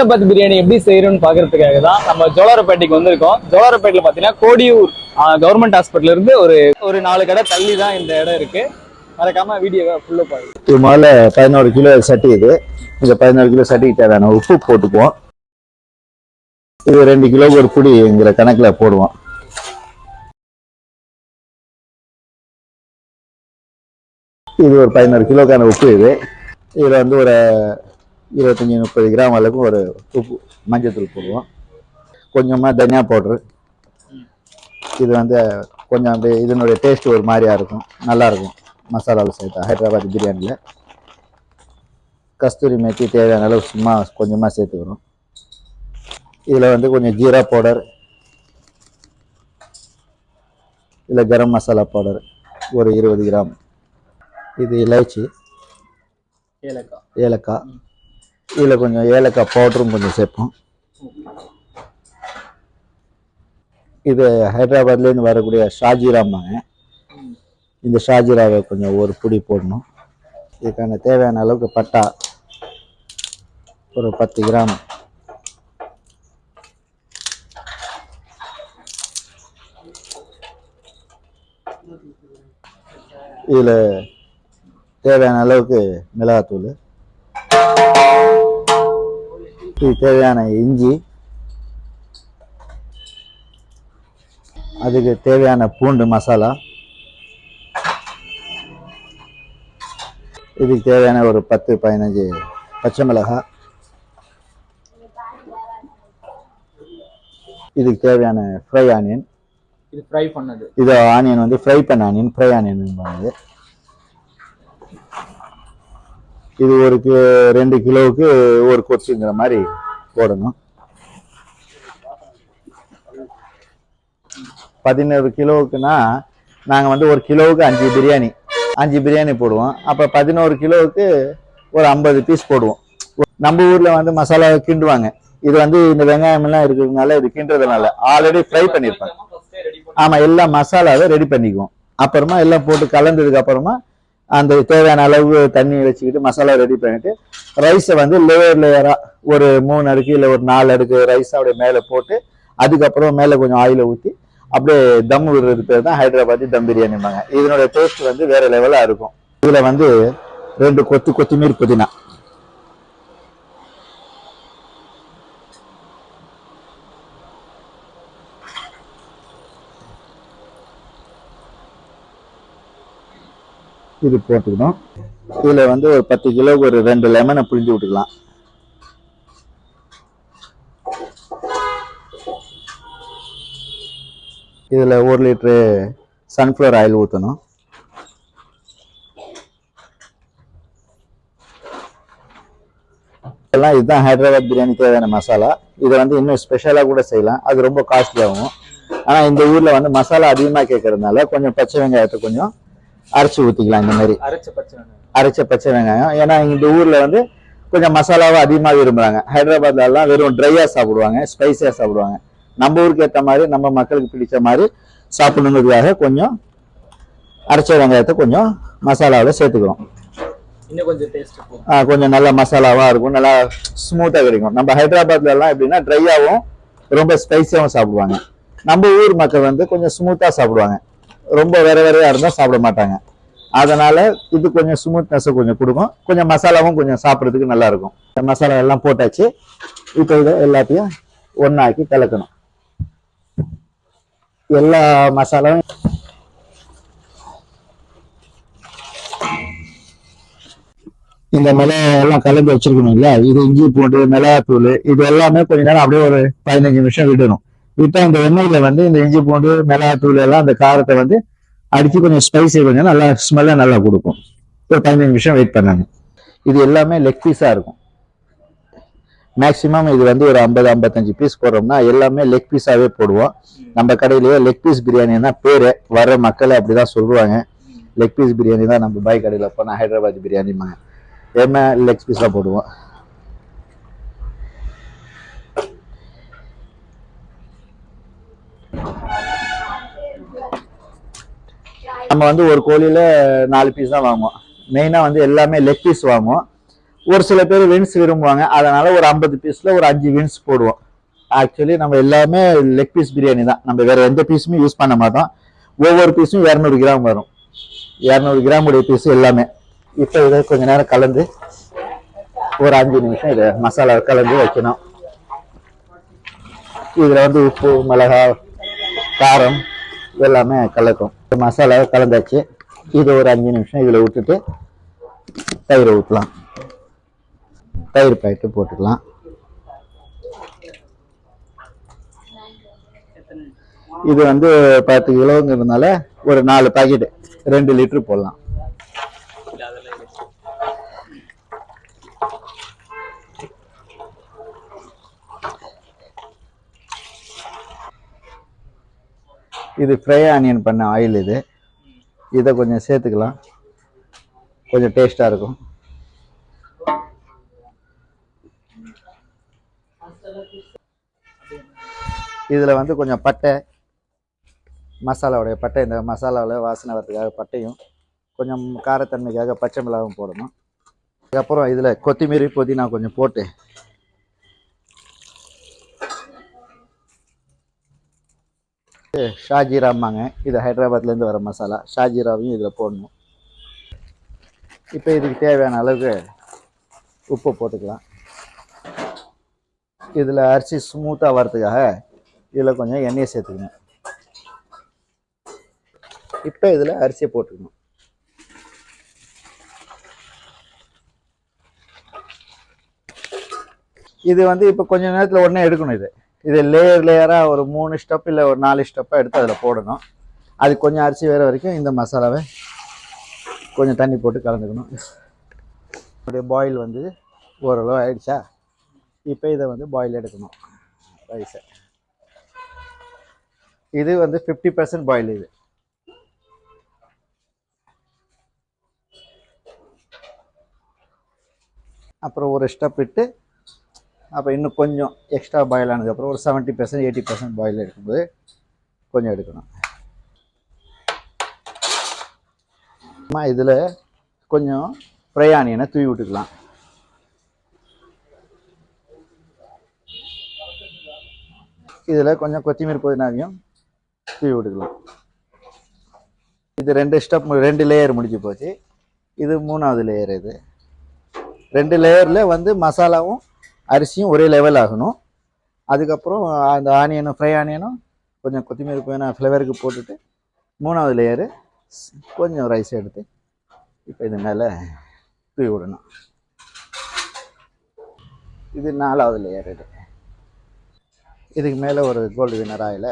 ஹைதராபாத் பிரியாணி எப்படி செய்யறோம்னு பாக்குறதுக்காக தான் நம்ம ஜோலாரப்பேட்டைக்கு வந்திருக்கோம். ஜோலாரப்பேட்டையில பாத்தீங்கன்னா கோடியூர் கவர்மெண்ட் ஹாஸ்பிட்டல் இருந்து ஒரு ஒரு நாலு கடை தள்ளி தான் இந்த இடம் இருக்கு. மறக்காம வீடியோ ஃபுல்லா பாருங்க இது முதல்ல பதினோரு கிலோ சட்டி இது. இந்த பதினோரு கிலோ சட்டிக்கு தேவையான உப்பு போட்டுக்குவோம். இது ரெண்டு கிலோவுக்கு ஒரு புடிங்கிற கணக்குல போடுவோம். இது ஒரு பதினோரு கிலோக்கான உப்பு இது. இதில் வந்து ஒரு இருபத்தஞ்சி முப்பது கிராம் அளவுக்கு ஒரு உப்பு மஞ்சத்தூள் போடுவோம். கொஞ்சமாக தனியா பவுட்ரு இது வந்து கொஞ்சம் அப்படியே இதனுடைய டேஸ்ட் ஒரு மாதிரியா இருக்கும். நல்லா இருக்கும். மசாலாவில் சேர்த்தா ஹைதராபாத் பிரியாணியில். கஸ்தூரி மேத்தி தேவையான அளவு சும்மா கொஞ்சமாக சேர்த்துக்கிறோம் இதில் வந்து கொஞ்சம் ஜீரா பவுடர் இதில் கரம் மசாலா பவுடர் ஒரு இருபது கிராம். இது இலைச்சி ஏலக்காய். ஏலக்காய். இதில் கொஞ்சம் ஏலக்காய் பவுடரும் கொஞ்சம் சேர்ப்போம். இது ஹைதராபாத்லேருந்து வரக்கூடிய ஷாஜிராம்பாங்க இந்த ஷாஜிராவை கொஞ்சம் ஒரு புடி போடணும். இதுக்கான தேவையான அளவுக்கு பட்டா ஒரு பத்து கிராம். இதில் தேவையான அளவுக்கு மிளகாத்தூள். இது தேவையான இஞ்சி. அதுக்கு தேவையான பூண்டு மசாலா. இதுக்கு தேவையான ஒரு பத்து பதினஞ்சு பச்சை மிளகாய் இதுக்கு தேவையான ஃப்ரை ஆனியன் இது ஃப்ரை பண்ணது. இது ஆனியன் வந்து ஃப்ரை பண்ண ஆனியன் ஃப்ரை ஆனியன் இது இது ஒரு ரெண்டு கிலோவுக்கு ஒரு கொச்சுங்கிற மாதிரி போடணும். பதினோரு கிலோவுக்குன்னா நாங்கள் வந்து ஒரு கிலோவுக்கு அஞ்சு பிரியாணி அஞ்சு பிரியாணி போடுவோம். அப்போ பதினோரு கிலோவுக்கு ஒரு ஐம்பது பீஸ் போடுவோம். நம்ம ஊரில் வந்து மசாலா கிண்டுவாங்க. இது வந்து இந்த வெங்காயம் எல்லாம் இருக்கிறதுனால இது கிண்டுறதுனால ஆல்ரெடி ஃப்ரை பண்ணியிருப்பாங்க ஆமாம் எல்லா மசாலாவை ரெடி பண்ணிக்குவோம். அப்புறமா எல்லாம் போட்டு கலந்ததுக்கு அப்புறமா அந்த தேவையான அளவு தண்ணி வச்சுக்கிட்டு மசாலா ரெடி பண்ணிட்டு ரைஸை வந்து லேயர் லேயராக ஒரு மூணு அடுக்கு இல்லை ஒரு நாலு அடுக்கு ரைஸ் அப்படியே மேலே போட்டு அதுக்கப்புறம் மேலே கொஞ்சம் ஆயிலை ஊற்றி அப்படியே தம் விடுறது பேர் தான் ஹைதராபாத்தி தம் பிரியாணிம்பாங்க இதனோட டேஸ்ட் வந்து வேற லெவலாக இருக்கும். இதில் வந்து ரெண்டு கொத்து கொத்திமீர் புதினா. இது போட்டுக்கணும். இதில் வந்து ஒரு பத்து கிலோவுக்கு ஒரு ரெண்டு லெமனை புழிஞ்சு விட்டுக்கலாம். இதில் ஒரு லிட்ரு சன்ஃப்ளவர் ஆயில் ஊற்றணும் இதெல்லாம் இதுதான் ஹைதராபாத் பிரியாணி தேவையான மசாலா. இதை வந்து இன்னும் ஸ்பெஷலாக கூட செய்யலாம். அது ரொம்ப காஸ்ட்லி ஆகும் ஆனால் இந்த ஊரில் வந்து மசாலா அதிகமாக கேட்கறதுனால கொஞ்சம் பச்சை வெங்காயத்தை கொஞ்சம் அரைச்சி ஊற்றிக்கலாம் இந்த மாதிரி. அரைச்ச பச்சை வெங்காயம். அரைச்ச பச்சை வெங்காயம். ஏன்னா இந்த ஊர்ல வந்து கொஞ்சம் மசாலாவை அதிகமாக விரும்புறாங்க. ஹைதராபாத்ல எல்லாம் வெறும் ட்ரையா சாப்பிடுவாங்க ஸ்பைசியா சாப்பிடுவாங்க. நம்ம ஊருக்கு ஏற்ற மாதிரி நம்ம மக்களுக்கு பிடிச்ச மாதிரி சாப்பிடணுங்கிறதுக்காக கொஞ்சம் அரைச்ச வெங்காயத்தை கொஞ்சம் மசாலாவில் சேர்த்துக்கிறோம். கொஞ்சம் நல்ல மசாலாவா இருக்கும் நல்லா ஸ்மூத்தா கிடைக்கும். நம்ம ஹைதராபாத்ல எல்லாம் எப்படின்னா ட்ரையாவும் ரொம்ப ஸ்பைசியாவும் சாப்பிடுவாங்க. நம்ம ஊர் மக்கள் வந்து கொஞ்சம் ஸ்மூத்தா சாப்பிடுவாங்க. ரொம்ப வேற வேறையா இருந்தால் சாப்பிட மாட்டாங்க. அதனால இது கொஞ்சம் ஸ்மூத்னஸ் கொஞ்சம் கொடுக்கும். கொஞ்சம் மசாலாவும் கொஞ்சம் சாப்பிட்றதுக்கு நல்லா இருக்கும். இந்த மசாலா எல்லாம் போட்டாச்சு. இப்போ இதை எல்லாத்தையும் ஒன்றாக்கி கலக்கணும். எல்லா மசாலாவும் இந்த மிளகா எல்லாம் கலந்து வச்சிருக்கணும் இல்லையா இது இஞ்சி பூண்டு மிளகாத்தூள் இது எல்லாமே கொஞ்ச நேரம் அப்படியே ஒரு பதினஞ்சு நிமிஷம் விடணும். இப்போ இந்த எண்ணெயில வந்து இந்த இஞ்சி பூண்டு மிளகாத்தூள் எல்லாம் அந்த காரத்தை வந்து அடிச்சு கொஞ்சம் ஸ்பைசி கொஞ்சம் நல்லா ஸ்மெல்லாக நல்லா கொடுக்கும். ஒரு பதினஞ்சு நிமிஷம் வெயிட் பண்ணாங்க. இது எல்லாமே லெக் பீஸா இருக்கும். மேக்சிமம் இது வந்து ஒரு ஐம்பது ஐம்பத்தஞ்சு பீஸ் போடுறோம்னா எல்லாமே லெக் பீஸாவே போடுவோம். நம்ம கடையிலேயே லெக் பீஸ் பிரியாணி தான் பேரு. வர மக்கள் அப்படிதான் சொல்லுவாங்க. லெக் பீஸ் பிரியாணி தான் நம்ம பாய் கடையில் போனால் ஹைதராபாத் பிரியாணிமாங்க ஏமா லெக் பீஸாக போடுவோம். நம்ம வந்து ஒரு கோழியில் நாலு பீஸ் தான் வாங்குவோம். மெயினாக வந்து எல்லாமே லெக் பீஸ் வாங்குவோம். ஒரு சில பேர் வின்ஸ் விரும்புவாங்க. அதனால் ஒரு ஐம்பது பீஸில் ஒரு அஞ்சு வின்ஸ் போடுவோம். ஆக்சுவலி நம்ம எல்லாமே லெக் பீஸ் பிரியாணி தான். நம்ம வேறு எந்த பீஸுமே யூஸ் பண்ண மாட்டோம். ஒவ்வொரு பீஸும் இரநூறு கிராம் வரும். இரநூறு கிராம் உடைய பீஸ் எல்லாமே. இப்போ இதை கொஞ்ச நேரம் கலந்து ஒரு அஞ்சு நிமிஷம் இதை மசாலா கலந்து வைக்கணும். இதில் வந்து உப்பு மிளகா காரம் எல்லாமே கலக்கும். மசாலா கலந்தாச்சு. இது ஒரு அஞ்சு நிமிஷம் இதில் விட்டுட்டு தயிரை ஊற்றலாம். தயிர் பாக்கெட்டு போட்டுக்கலாம். இது வந்து பத்து கிலோங்கிறதுனால ஒரு நாலு பாக்கெட்டு ரெண்டு லிட்ரு போடலாம். இது ஃப்ரை ஆனியன் பண்ண ஆயில் இது. இதை கொஞ்சம் சேர்த்துக்கலாம். கொஞ்சம் டேஸ்ட்டாக இருக்கும். இதில் வந்து கொஞ்சம் பட்டை மசாலாவுடைய பட்டை இந்த மசாலாவில் வாசனை வரதுக்காக பட்டையும் கொஞ்சம் காரத்தன்மைக்காக பச்சை மிளகாவும் போடணும். அதுக்கப்புறம் இதில் கொத்தமல்லி புதினா கொஞ்சம் போட்டு ஷாஜிராமாங்க இது ஹைதராபாத்லேருந்து வர மசாலா. ஷாஜிராவையும் இதில் போடணும். இப்போ இதுக்கு தேவையான அளவுக்கு உப்பு போட்டுக்கலாம். இதில் அரிசி ஸ்மூத்தாக வரதுக்காக இதில் கொஞ்சம் எண்ணெயை சேர்த்துக்கணும். இப்போ இதில் அரிசியை போட்டுக்கணும். இது வந்து இப்போ கொஞ்சம் நேரத்தில் உடனே எடுக்கணும் இது. இது லேயர் லேயராக ஒரு மூணு ஸ்டெப் இல்லை ஒரு நாலு ஸ்டெப்பாக எடுத்து அதில் போடணும். அது கொஞ்சம் அரிசி வேறு வரைக்கும் இந்த மசாலாவை கொஞ்சம் தண்ணி போட்டு கலந்துக்கணும். அப்படியே பாயில் வந்து ஓரளவு ஆயிடுச்சா? இப்போ இதை வந்து பாயில் எடுக்கணும். ரைஸை இது வந்து ஃபிஃப்டி பர்சன்ட் பாயில் இது. அப்புறம் ஒரு ஸ்டெப் விட்டு அப்போ இன்னும் கொஞ்சம் எக்ஸ்ட்ரா பாயில் ஆனதுக்கப்புறம் ஒரு seventy percent eighty percent boil எடுக்கும்போது கொஞ்சம் எடுக்கணும். அம்மா இதில் கொஞ்சம் ஃப்ரை ஆனியனை தூவி விட்டுக்கலாம். இதில் கொஞ்சம் கொத்தமல்லி புதினாவையும் தூவி விட்டுக்கலாம். இது ரெண்டு ஸ்டெப் ரெண்டு லேயர் முடிஞ்சு போச்சு. இது மூணாவது லேயர் இது. ரெண்டு லேயரில் வந்து மசாலாவும் அரிசியும் ஒரே லெவல் ஆகணும். அதுக்கப்புறம் அந்த ஆனியனும் ஃப்ரை ஆனியனும் கொஞ்சம் கொத்தமல்லி புதினா ஃப்ளேவருக்கு போட்டுட்டு மூணாவது லேயரு கொஞ்சம் ரைஸ் எடுத்து இப்போ இது மேலே தூவி விடணும். இது நாலாவது லேயர் இது. இதுக்கு மேலே ஒரு கோல்டு வினர் ஆயில்